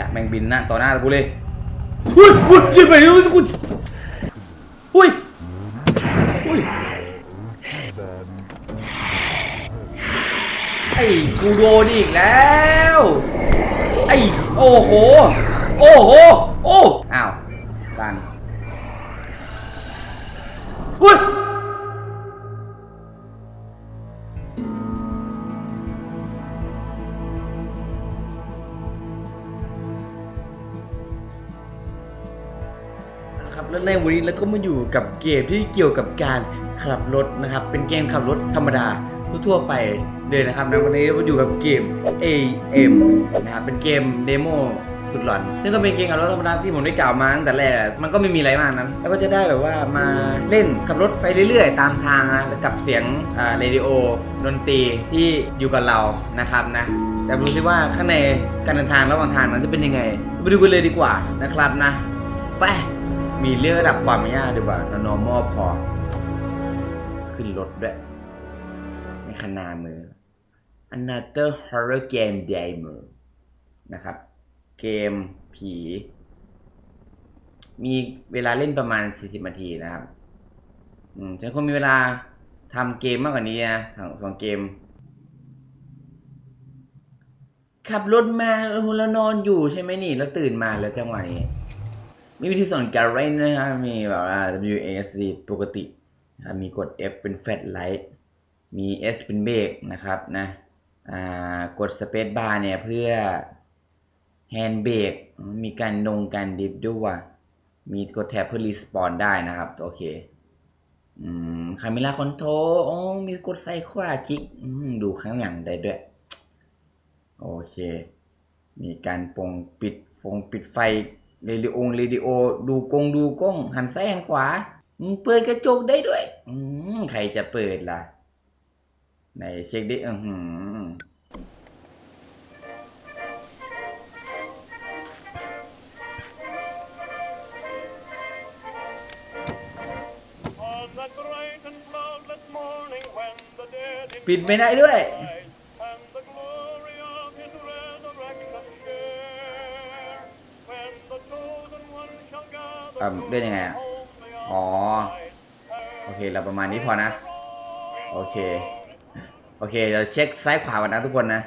ละแมงบินหน้าต่อหน้ากูเลยอุ้ยอุ้ยยืนไปเลยกูอุ้ยอุ้ยไอ้กูโดนอีกแล้ว ไอ้โอ้โห โอ้โห โอ้ อ้าวตันอุ้ย ในวันนี้เราก็มาอยู่กับเกมที่เกี่ยวกับการขับรถนะครับ เป็นเกมขับรถธรรมดาทั่วไปเลยนะครับในวันนี้เราอยู่กับเกม AM นะครับเป็นเกมเดโมสุดหลอน ซึ่งก็เป็นเกมขับรถธรรมดาที่ผมได้กล่าวมาตั้งแต่แรก มันก็ไม่มีอะไรมากนั้นแล้วก็จะได้แบบว่ามาเล่นขับรถไปเรื่อยๆ ตามทางนะกับเสียงอ่าเรดิโอดนตรีที่อยู่กับเรานะครับนะ แต่ดูซิว่าข้างในการเดินทางระหว่างทางนั้นจะเป็นยังไง ไปดูกันเลยดีกว่านะครับนะ ไป มีเรื่องระดับความยากดีกว่า normal พอ ขึ้นรถด้วยในขนามือ another horror game demo นะครับ เกมผี มีเวลาเล่นประมาณ 40นาทีนะครับ อืมฉันคงมีเวลาทำเกมมากกว่านี้นะสองสองเกม ขับรถมาเออแล้วนอนอยู่ใช่ไหมนี่ แล้วตื่นมาแล้วจังหวะนี้ มีวิธีสอนการเล่นนะครับมีแบบว่า W A S D ปกตินะครับมีกด F เป็น Fat Light มี S เป็นเบรกนะครับนะอ่ากด Space Bar เนี่ยเพื่อ Hand Brake มีการนงการดิฟด้วยมีกดแท็บเพื่อรีสปอนได้นะครับ โอเคอืมคามิล่าคอนโทรโอ้มีกดไซขวาคลิกดูข้างหลังได้ด้วย โอเค มีการปงปิดฟงปิดไฟ เรดิโอเรดิโอ ดูกงดูกล้องหันซ้ายหันขวาอืมเปิดกระจกได้ด้วย อืมใครจะเปิดล่ะไหนเช็คดิอือหือ On that bright and cloudless morning when the dead in ปิดไม่ได้ด้วย gather อะเล่นยังไงอะอ๋อ โอเค เราประมาณนี้พอนะ โอเค โอเค เราเช็คซ้ายขวาก่อนนะทุกคนนะ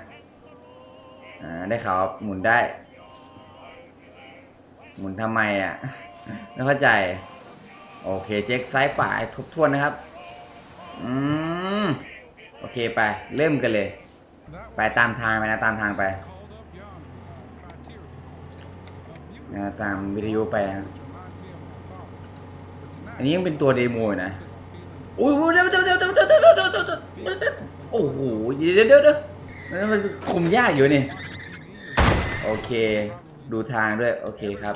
อ่า ได้ข่าวหมุนได้ หมุนทำไมอะ ไม่เข้าใจ โอเค เช็คซ้ายขวาทบทวนนะครับ อืม โอเคไป เริ่มกันเลย ไปตามทางไปนะ ตามทางไปนะตามวิทยุไปนะ อันนี้ยังเป็นตัวเดโมนะโอ้ยเดี๋ยวเดี๋ยวเดี๋ยวเดี๋ยวเดี๋ยวเดี๋เดี๋โอ้โหเดี๋ยวเดี๋ยวเดี๋ยวมันคุมยากอยู่นี่โอเค ดูทางด้วย โอเคครับ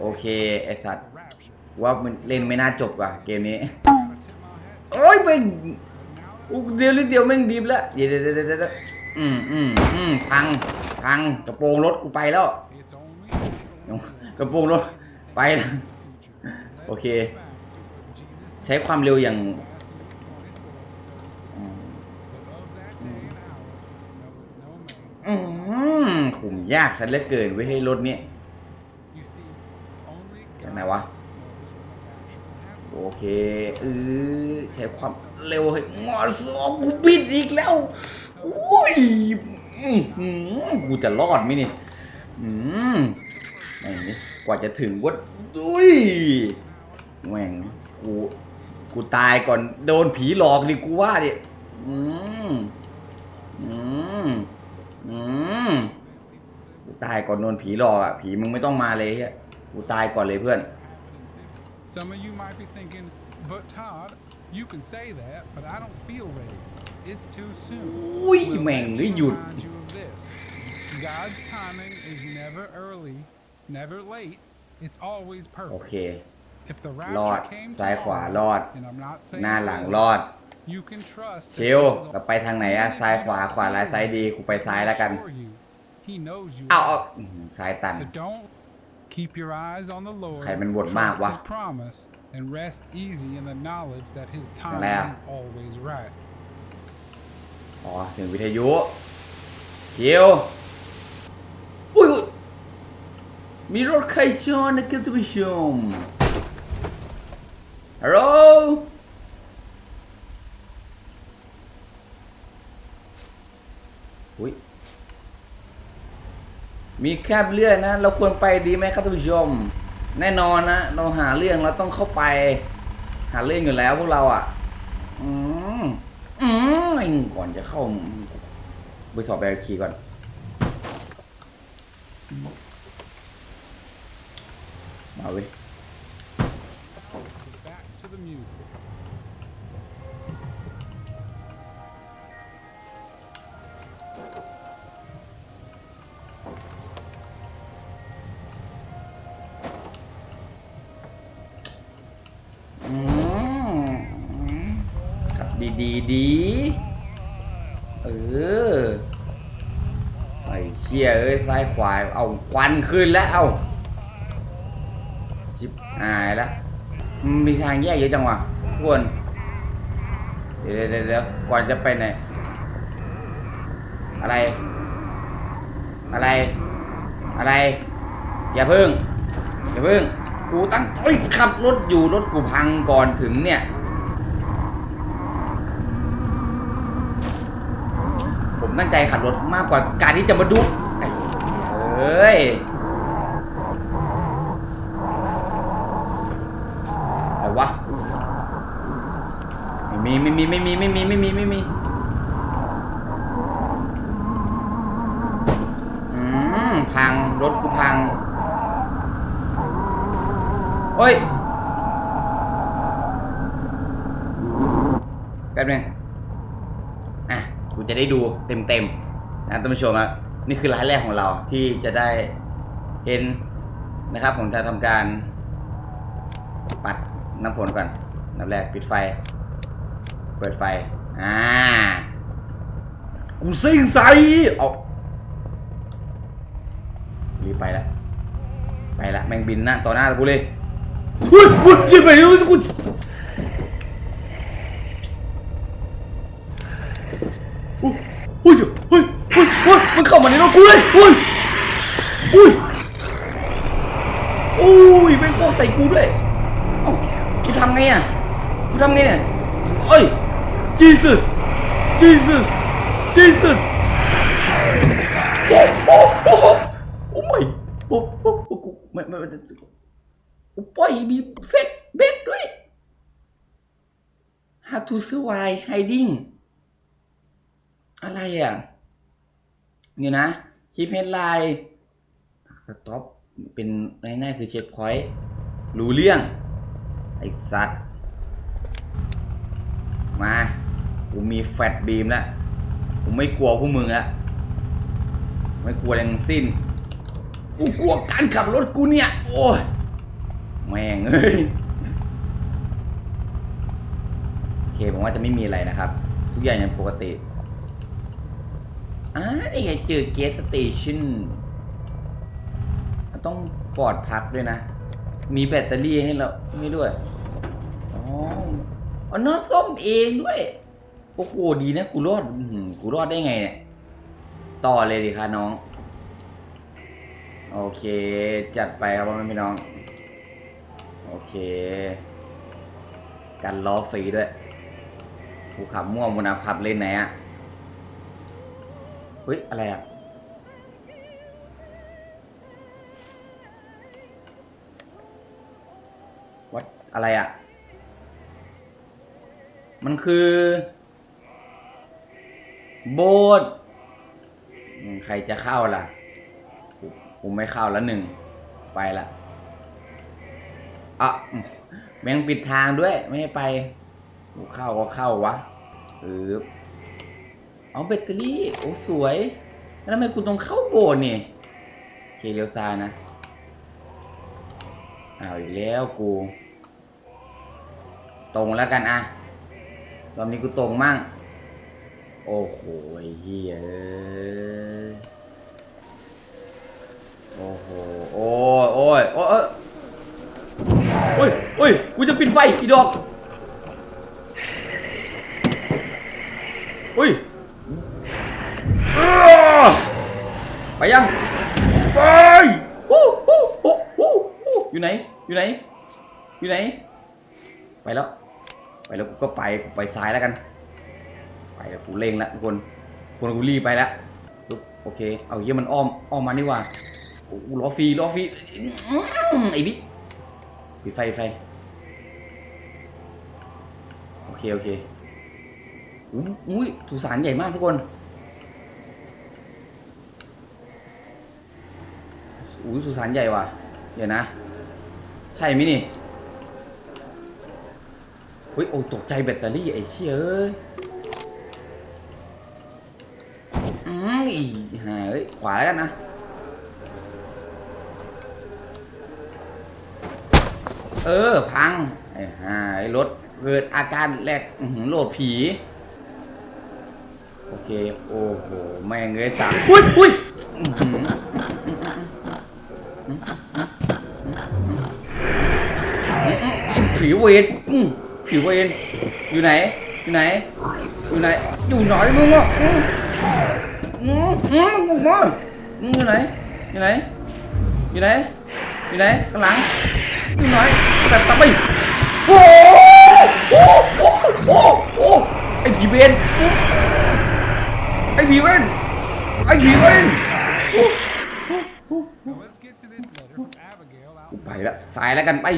โอเคไอสัตว์ว่ามันเล่นไม่น่าจบว่ะเกมนี้ โอ้ยไปเดียวเดียวแม่งดิบแล้วเดี๋ยวเดี๋ยวเดี๋ยวอืมอืมอืมพังพังกระโปรงรถกูไปแล้วกระโปรงรถไปแล้ว โอเค ใช้ความเร็วอย่างอืมขุมยากซะเหลือเกินไว้ให้รถเนี่ยจากไหนวะ โอเคเออใช้ความเร็วให้งอสองกูบิดอีกแล้วโอ้ยกูจะรอดไหมนี่อืมแม่งนี่กว่าจะถึงวัดดุย แม่งกูกูตายก่อนโดนผีหลอกดิกูว่าดิอืมอืมอืมกูตายก่อนโดนผีหลอกอะผีมึงไม่ต้องมาเลยเฮียกูตายก่อนเลยเพื่อน Some of you might be thinking, but Todd, you can say that, but I don't feel ready. It's too soon. อุ้ย Well, แม่ง let หรือ me หยุด remind you of this. God's timing is never early, never late. It's always โอ perfect. เค If the รอด rapture came ซ้ายขวารอด tomorrow, and I'm not saying หน้า it หลัง will, รอด you can trust that ชิล this is เราไปทางไหนอะซ้ายขวาขวาลายซ้ายดีกูไปซ้ายแล้วกัน for you. He knows you เอา are. เอาอื้อหือซ้ายตัน So don't keep your eyes on the Lord. ใครมันบ่นมากวะ trust His promise and rest easy in the knowledge that His ถึง time แล้ว is always right. อ๋อถึงวิทยุชิลอุ้ยอุ้ยมีรถใครชนนะครับท่านผู้ชม ฮัลโหลอุ้ยมีแคบเลื่อนนะ เราควรไปดีไหมครับท่านผู้ชม แน่นอนนะ เราหาเรื่องเราต้องเข้าไป หาเรื่องอยู่แล้วพวกเราอะ อืมอืมก่อนจะเข้าไปสอบแบบขี่ก่อน มาเว้ย the music. Mm. ขับดีดีๆดีเออไอ้เชี่ยเอ้ยซ้ายขวาเอาควันขึ้นแล้วเอาชิบหายแล้ว มีทางแยกเยอะจังวะทุกคนเดี๋ยวเดี๋ยวเดี๋ยวก่อนจะไปไหน อะไร อะไร อะไร อย่าพึ่ง อย่าพึ่ง กูตั้งเอ้ขับรถอยู่รถกูพังก่อนถึงเนี่ย ผมตั้งใจขับรถมากกว่าการที่จะมาดูไอ้เอ้ยอะไรวะ ไม่มีไม่มีไม่มีไม่มีไม่มีอืมพังรถกูพังโอ้ยแป๊บนึงอะกูจะได้ดูเต็มๆนะท่านผู้ชมครับนี่คือร้านแรกของเราที่จะได้เห็นนะครับ ผมจะทำการปัดน้ำฝนก่อนน้ำแรกปิดไฟ ปิดไฟ อ่า กูซิ่งใส่เอารีบไปละ ไปละแมงบินหน้าต่อหน้ากูเลยเฮ้ยเฮ้ยยิงไปเลยกูอุ้ยเฮ้ยเฮ้ยเฮ้ยเฮ้ยมันเข้ามาในรถกูเลยเฮ้ยอุ้ยอุ้ยแม่งโป้ใส่กูด้วยเอ้ากูทำไงอะกูทำไงเนี่ยเอ้ย Jesus Jesus Jesus โอ้โอ้โอ้โอ้ไม่โอ้โอ้โอ้กูไม่ไม่ไม่โอ้ปล่อยมีเฟสเบกด้วย How to survive hiding อะไรอะนี่นะคีปเฮดไลน์สต็อปเป็นง่ายๆคือเช็คพอยต์รู้เรื่อง ไอ้สัตว์ มา กูมีแฟตบีมแล้วกูไม่กลัวพวกมึงล้วไม่กลัวอะไรทั้งสิ้น กูกลัวการขับรถกูเนี่ย โอ้ยแม่งเอ้ยโอเคผมว่าจะไม่มีอะไรนะครับ ทุกอย่างยังปกติอ่านี่ไงเจอเกสสเตชันต้องปลอดพักด้วยนะ มีแบตเตอรี่ให้เราให้ด้วย อ๋ออาเนื้อส้มเองด้วย โอ้โหดีนะกูรอดกูรอดได้ไงเนี่ย ต่อเลยดิค่ะน้อง โอเค จัดไปครับพ่อแม่พี่น้อง โอเค กันล้อฟรีด้วยกูขับม่วงบนอาขับเล่นไหนอะเฮ้ย อะไรอะวัดอะไรอะมันคือ โบสใครจะเข้าล่ะกูไม่เข้าแล้วหนึ่ง ไปละอะแม่งปิดทางด้วยไม่ให้ไปกูเข้าก็เข้าวะเออเอาแบตเตอรี่ โอ้ สวย แล้วทำไมกูต้องเข้าโบสนี่เคเลียวซายนะเอาอีกแล้วกู ตรงแล้วกันอะรอบนี้กูตรงมั่ง โอ้โหไอ้เฮียเอ้ยโอ้โห โอ้ยโอ้ยโอ้ยเอ้ยเฮ้ยเฮ้ยกูจะปิดไฟอีดอกเฮ้ยไปยัง ไปโอ้โอ้โอ้ไหน อยู่ไหน อยู่ไหน ไปแล้ว ไปแล้วกูก็ไปกูไปซ้ายแล้วกัน แล้วกูเล็งล้วทุกคนคนกูรีบไปแล้วปึ๊บโอเค เอาเยี่ยมันอ้อมอ้อมมานี่ว่าโอ้ล้อฟรีล้อฟรีอื้อไอ้บิ๊กปิดไฟไฟโอเคโอเคอุ้ยอุ้ยสุสานใหญ่มากทุกคนอุ้ยสุสานใหญ่ว่ะ เดี๋ยวนะ ใช่ไหมนี่เฮ้ยโอ้ตกใจแบตเตอรี่ไอ้เชี่ยเอ้ย ห่าเอ้ยขวาแล้วกันนะเออ พังไอ้ห่าไอ้รถเกิดอาการแรกอื้อหือโหลดผี โอเค โอ้โห แม่งเลยสามอุ้ยอุ้ยอื้อหือผีเวรอื้อผีเวรอยู่ไหน อยู่ไหน อยู่ไหน อยู่ไหนมึงอะ อื้ออื้ออื้อมึงมามึงอยู่ไหน อยู่ไหน อยู่ไหน อยู่ไหนข้างหลังอยู่ไหนแต่ตะไปโอ้โหโอ้โหโอ้โหไอผีเวรอื้อไอผีเวรไอผีเวร Now let's get to this letter from Abigail out ไปละสายแล้วกันไป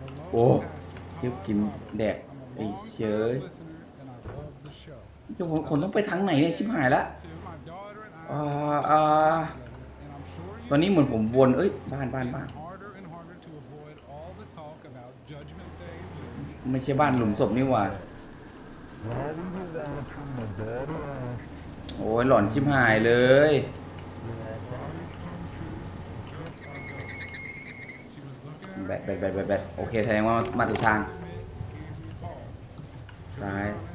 The Oh, Lord pastor เดี๋ยวกินแดกไอเชย listener and I love the show. จะคนคนต้องไปทางไหนเนี่ยชิบหายละ To my daughter and I อ่า are อ่า together, and I'm sure you ตอนนี้เหมือนผมวนเอ้ยบ้านบ้าน it's บ้าน harder and harder to avoid all the talk about Judgment Day blues. ไม่ใช่บ้านหลุมศพนี่หว่าโอ้ยหลอนชิบหายเลย She was looking at แบ her ตแบตแบตแบตแบตโอเคแสดงว่ามาถูกทาง gave me pause. ซ้าย I'm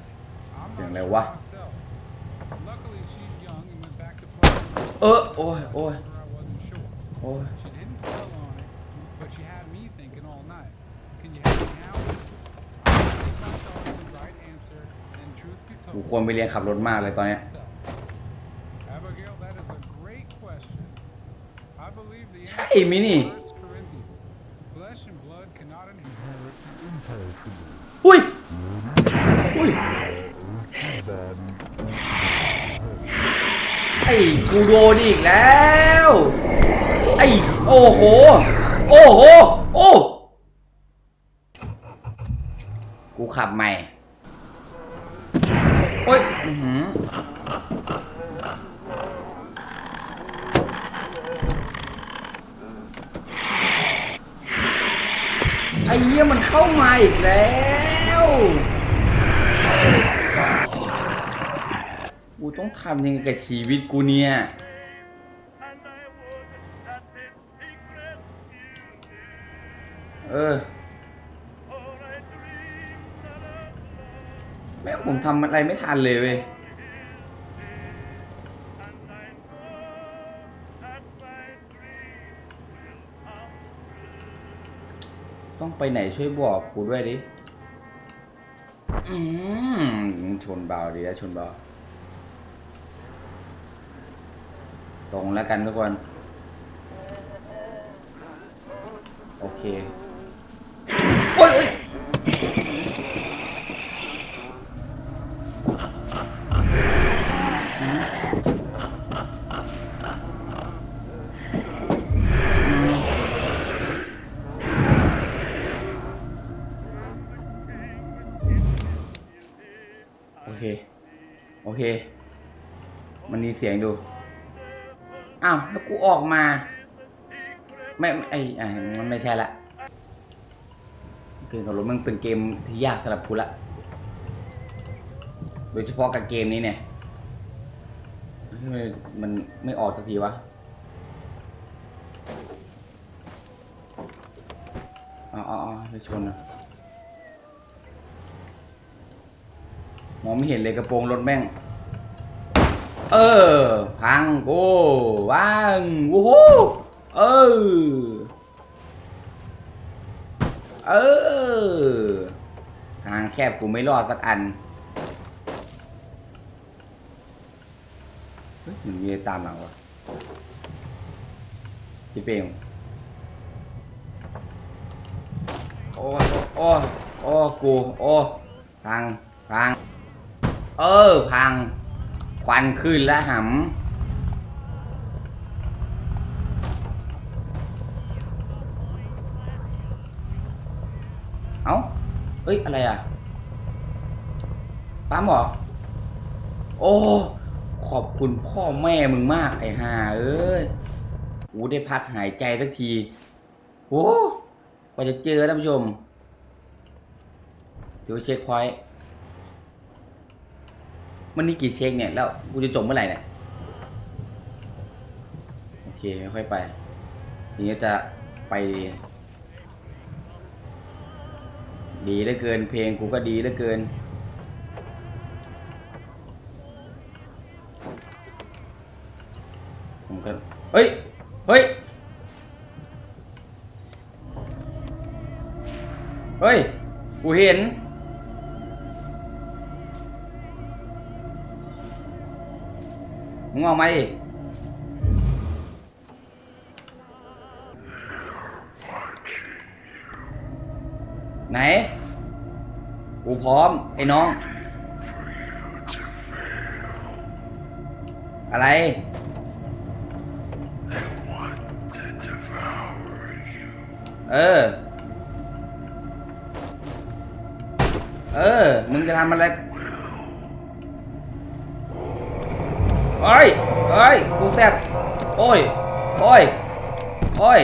เสียงอะไรวะ เออ โอ้ย โอ้ย โอ้ยหนูควรไปเรียนขับรถมากเลยตอนเนี้ย ใช่มินี่ is 1 Corinthians. Flesh and blood cannot inherit. อุ้ย อุ้ย ไอ้ กูโดนอีกแล้ว ไอ้โอ้โห โอ้โห โอ้ กูขับใหม่ โอ้ยอือหือไอ้เหี้ยมันเข้ามาอีกแล้ว กู ต้องทำยังไงกับชีวิตกูเนี่ย เออ แม่ผมทำอะไรไม่ทันเลยเว้ยต้องไปไหนช่วยบอกกูด้วยดิ อืม ชนเบาดีนะชนเบา ลงแล้วกันทุกคน โอเค โอ้ยโอ้ย ออกมา ไม่ไม่ไอ้มันไม่ใช่ละเกมขับรถมันเป็นเกมที่ยากสำหรับกูละโดยเฉพาะกับเกมนี้เนี่ยมมันไม่ออกสักทีวะอ๋ออ๋ออ๋อไปชนอะมองไม่เห็นเลยกระโปรงรถแม่ง เออ พังก้ว่างวู้ฮู้เออ เออ ทางแคบกูไม่รอดสักอันเฮ้ยมันมีตามหลังวะพี่เปงโอ้โอ้โอ้กู โอ้ พัง พัง เออ พัง ควันขึ้นแล้วหำเอ้าเอ้ย อะไรอะปั๊มหรอ โอ้ ขอบคุณพ่อแม่มึงมากไอ้ห่าเอ้ยกูได้พักหายใจสักทีโอ้กว่าจะเจอท่านผู้ชมเดี๋ยวเช็คพอยต์ มันนี่กี่เช็คเนี่ย แล้วกูจะจบเมื่อไหร่เนี่ย โอเคค่อยไปทีนี้จะไป ดีดีเหลือเกิน เพลงกูก็ดีเหลือเกิน ผมก็ เฮ้ย เฮ้ย เฮ้ย กูเห็น มึงออกมาดิไหน กูพร้อม ไอ้น้อง อะไร เออ เออ มึงจะทำอะไร โอ้ยเอ้ยกูแซ่บโอ้ยโอ้ยโอ้ย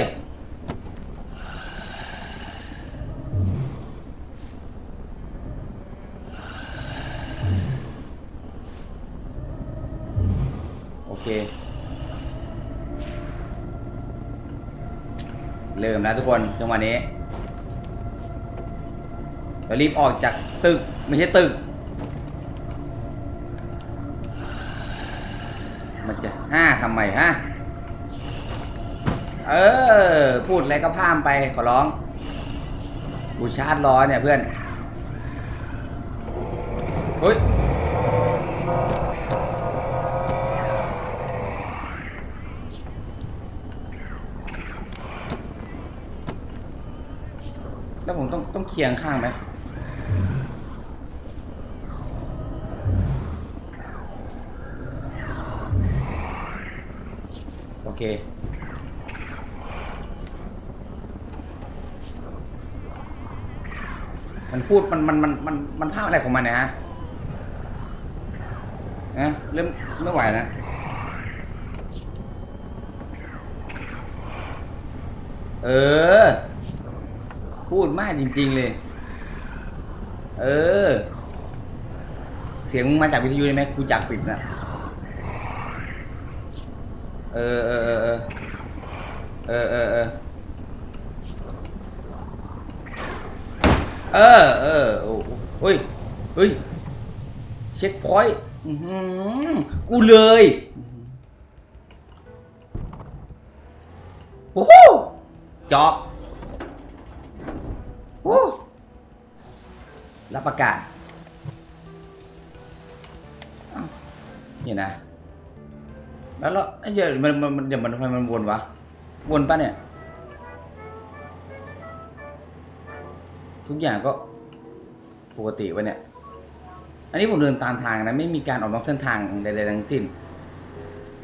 โอเค เริ่มแล้วทุกคนจังหวะนี้เรารีบออกจากตึก ไม่ใช่ตึก มันจะห้าทำไมฮะ เออ พูดอะไรก็พามไปขอร้อง กูชาร์จล้อเนี่ยเพื่อนเฮ้ยแล้วผมต้องต้องเคียงข้างไหม มันพูดมันมันมันมันมันภาพอะไรของมันเนี่ยฮะนะเริ่มไม่ไหวนะเออ พูดมากจริง ๆ เลย เออ เสียงมึงมาจากวิทยุได้ไหมกูจักปิดนะเออเออเออเออเออเออ เออเออ เออโอ้เฮ้ยเฮ้ย เช็คพอยต์อื้อหือกูเลย โอ้โหเจาะโอ้รับประกาศอ้าวนี่นะ แล้วแล้วไอ้เดี๋ยวมันมันมันเดี๋ยวมันทำไมมันวนวะ วนปะเนี่ย ทุกอย่างก็ปกติวะเนี่ย อันนี้ผมเดินตามทางนะ ไม่มีการออกนอกเส้นทางใดๆทั้งสิ้น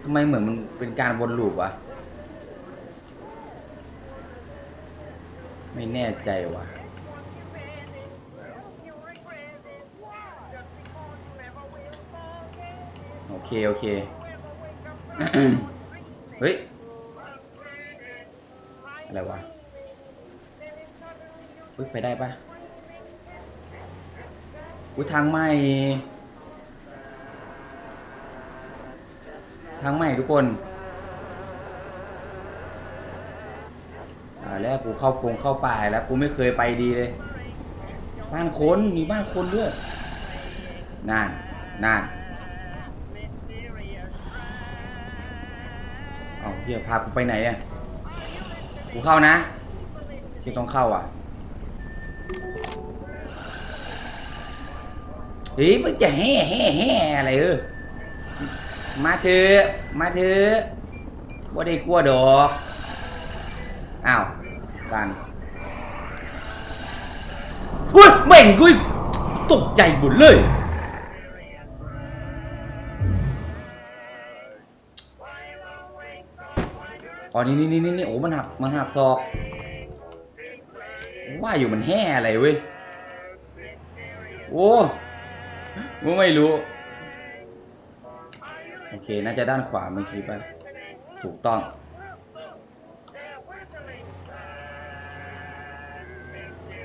ทำไมเหมือนมันเป็นการวนลูปวะไม่แน่ใจวะโอเค โอเค เฮ้ย อะไรวะ เฮ้ยไปได้ปะอุ้ยทางใหม่ ทางใหม่ทุกคนอ่าแล้วกูเข้าปงเข้าป่าแล้วกูไม่เคยไปดีเลย บ้านคนมีบ้านคนด้วยนานนานเอาเฮียพากูไปไหนอะกูเข้านะที่ต้องเข้าอะ เฮ้ยมันจะแห่แห่แห่อะไรเออมาเถอะมาเถอะว่ได้กลัวดอกอ้าวกันเฮ้ยแม่งกูตกใจหมดเลยอ๋อนี่นี่นี่นี่โอ้มันหักมันหักศอกว่าอยู่มันแห่อะไรเว้ย โอ้ กูไม่รู้ โอเค น่าจะด้านขวาเมื่อกี้ป่ะ ถูกต้อง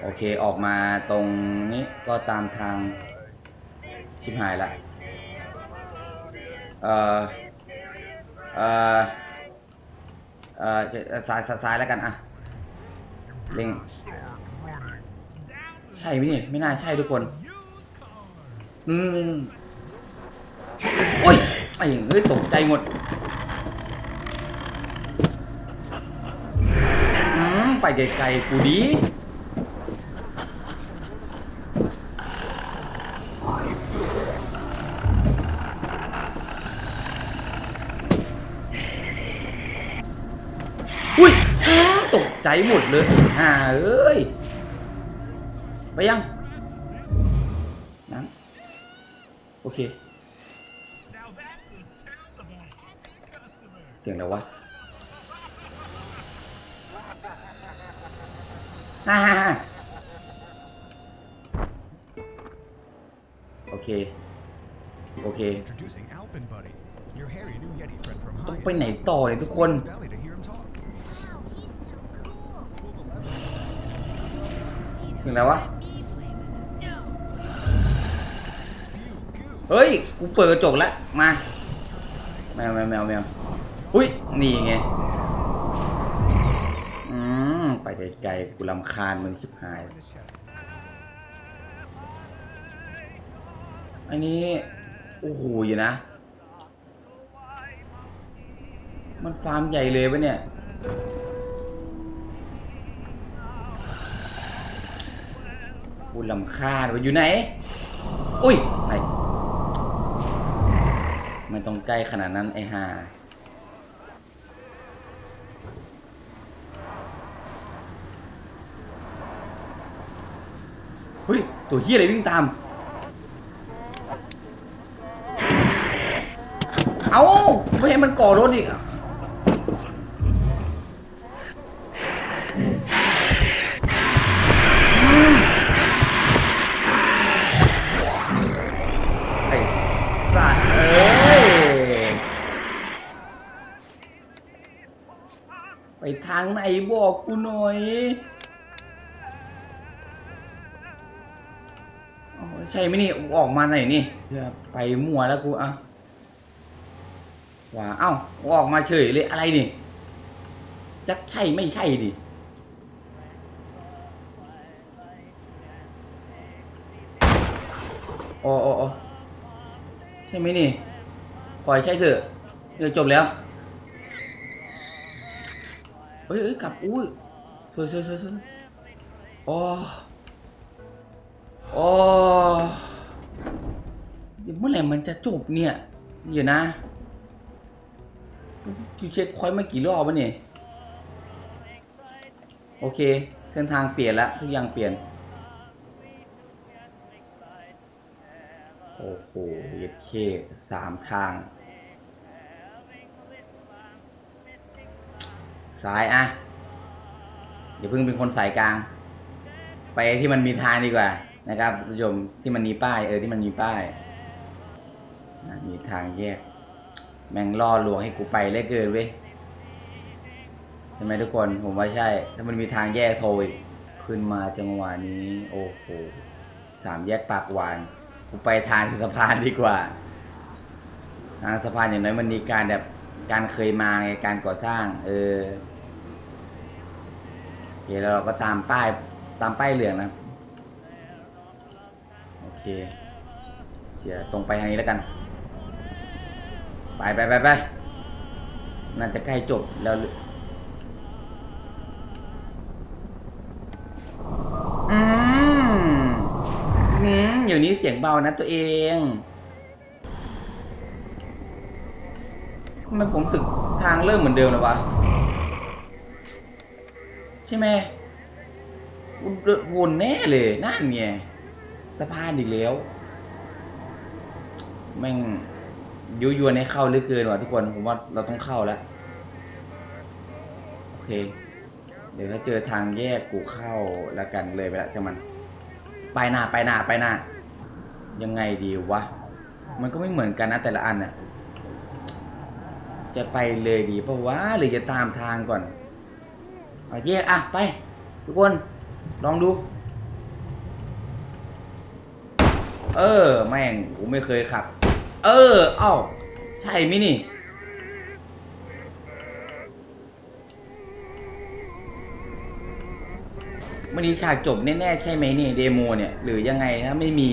โอเค ออกมาตรงนี้ก็ตามทาง ชิบหายละ เอ่อ เอ่อ เอ่อจะซ้ายซ้ายแล้วกันอะเล็งใช่ไหมนี่ ไม่น่าใช่ทุกคน อืมโอ้ยไอ้เฮ้ยตกใจหมดอืมไปไกลๆกูดีอุ้ยตกใจหมดเลยอ่าเอ้ย ไปยัง โอเค เสียงอะไรวะฮ่าฮ่าฮ่าโอเค โอเค Introducing Alpin Buddy, your hairy new Yeti friend from ต้อง Hyatt. ไปไหนต่อเนี่ยทุกคน His belly to hear him talk. Pull the lever. ถึงแล้ววะ เฮ้ย กูเปิดกระจกแล้ว มา แมวแมวแมวแมวอุ้ย นี่ไง อืม ไปไกลๆ กูลำคาญมึงชิบหาย อันนี้ โอ้โห อยู่นะ มันฟาร์มใหญ่เลยปะเนี่ยกูลำคาญว่าอยู่ไหน อุ้ยไป ไม่ต้องใกล้ขนาดนั้นไอ้ห่าเฮ้ย ตัวเฮียอะไรวิ่งตาม เอาไม่ให้มันก่อรถอีกอะ บอกกูหน่อยใช่ไหมนี่ออกมาไหนนี่เดี๋ยวไปมั่วแล้วกูอะว่าเอ้าออกมาเฉยเลยอะไรนี่จักใช่ไม่ใช่ดิโอ้โอ้โอ้ใช่ไหมนี่ปล่อยใช่เถอะเดี๋ยวจบแล้ว เฮ้ยเอ้ยกลับอุ้ยสวยสวยสวยสวยโอ้โอ้เดี๋ยเมื่อไหร่มันจะจบเนี่ยเดี๋ยวนะกูเช็คคอยมากี่รอบวะเนี่ย โอเค เส้นทางเปลี่ยนแล้วทุกอย่างเปลี่ยน โอ้โหเย็ดเคสามทาง ซ้ายอะเดี๋ยวเพิ่งเป็นคนสายกลาง ไปที่มันมีทางดีกว่า นะครับคุณผู้ชมที่มันมีป้าย เออที่มันมีป้ายมีทางแยก แม่งล่อลวงให้กูไปเลยเกินเว้ยใช่ไหมทุกคนผมว่าใช่ ถ้ามันมีทางแยกโทรอีกขึ้นมาจังหวะนี้ โอ้โหสามแยกปากหวานกูไปทางสะพานดีกว่าทางสะพานอย่างน้อยมันมีการแบบการเคยมาไงการก่อสร้าง เออ เคแล้วเราก็ตามป้ายตามป้ายเหลืองนะโอเคเสียตรงไปทางนี้แล้วกัน ไปไปไปไปน่าจะใกล้จบแล้วอืมอืมเดี๋ยวนี้เสียงเบานะตัวเองทำไมผมสึกทางเริ่มเหมือนเดิมเลยวะ ใช่ไหมวนแน่เลย นั่นไงสะพานอีกแล้ว แม่งยุยวนให้เข้าหลือเกินว่ะทุกคน ผมว่าเราต้องเข้าแล้ว โอเค เดี๋ยวถ้าเจอทางแยกกูเข้าแล้วกันเลยไปละจังมัน ไปหน้าไปหน้าไปหน้า ยังไงดีวะ มันก็ไม่เหมือนกันนะแต่ละอันน่ะจะไปเลยดีเพราะว่าหรือจะตามทางก่อน เอาแยกอะไป ทุกคน ลองดู เออ แม่งกูไม่เคยขับ เออ เอ้า ใช่มินี่ มันมีฉากจบแน่ ๆ ใช่ไหมเนี่ยเดโมเนี่ย หรือยังไงถ้าไม่มี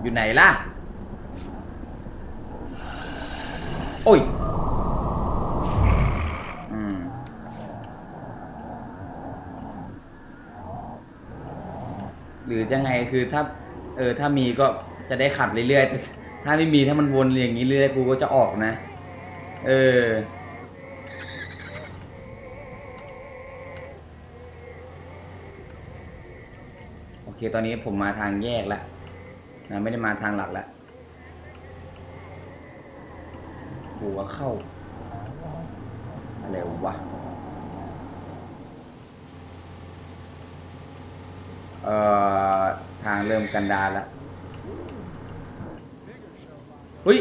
อยู่ไหนล่ะ โอ้ย อืม หรือยังไงคือถ้า เออ ถ้ามีก็จะได้ขับเรื่อยๆแต่ถ้าไม่มีถ้ามันวนอย่างนี้เรื่อยๆกูก็จะออกนะ เออ โอเค ตอนนี้ผมมาทางแยกแล้วนะไม่ได้มาทางหลักแล้ว หัวเข้า อะไรวะ เอ่อ ทางเริ่มกันดารแล้วเฮ้ย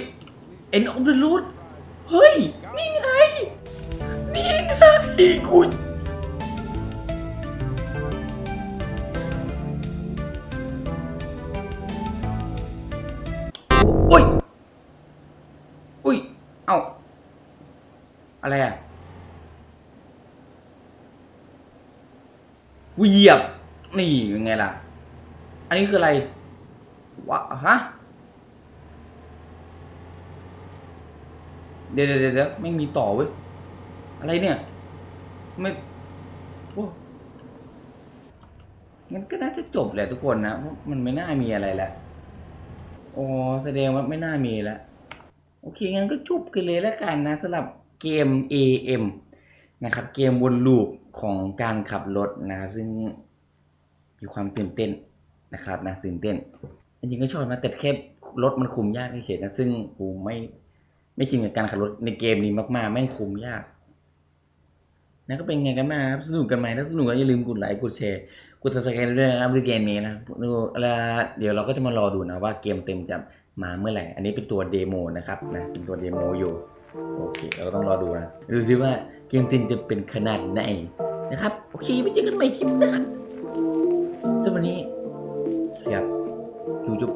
เอ็นออฟเดอะรูทเฮ้ย นี่ไง นี่ไงกู นี่ยังไงล่ะ อันนี้คืออะไรวะฮะเดี๋ยวเดี๋ยวเดี๋ยวไม่มีต่อเว้ย อะไรเนี่ย ไม่โอ้งั้นก็น่าจะจบแหละทุกคนนะเพราะมันไม่น่ามีอะไรแล้วโอ้แสดงว่าไม่น่ามีแล้ว โอเค งั้นก็จบกันเลยแล้วกันนะสำหรับเกม AM นะครับ เกมวนลูปของการขับรถนะครับซึ่ง มีความตื่นเต้นนะครับนะตื่นเต้นจริงๆก็ชอบนะแต่แค่รถมันคุมยากพี่เฉยนะซึ่งกูไม่ไม่ชินกับการขับรถในเกมนี้มากๆแม่งคุมยากนะก็เป็นไงกันบ้างครับสนุกกันไหมถ้าสนุกก็อย่าลืมกดไลค์กดแชร์กด subscribe ด้วยนะครับด้วยเกมนี้นะดูแล้วเดี๋ยวเราก็จะมารอดูนะว่าเกมเต็มจะมาเมื่อไหร่ อันนี้เป็นตัวเดโมนะครับนะเป็นตัวเดโมอยู่โอเคเราก็ต้องรอดูนะดูซิว่าเกมจริงจะเป็นขนาดไหนนะครับ โอเคไปเจอกันใหม่คลิปหน้า สำหรับวันนี้สวัสดีครับจูจุ๊บ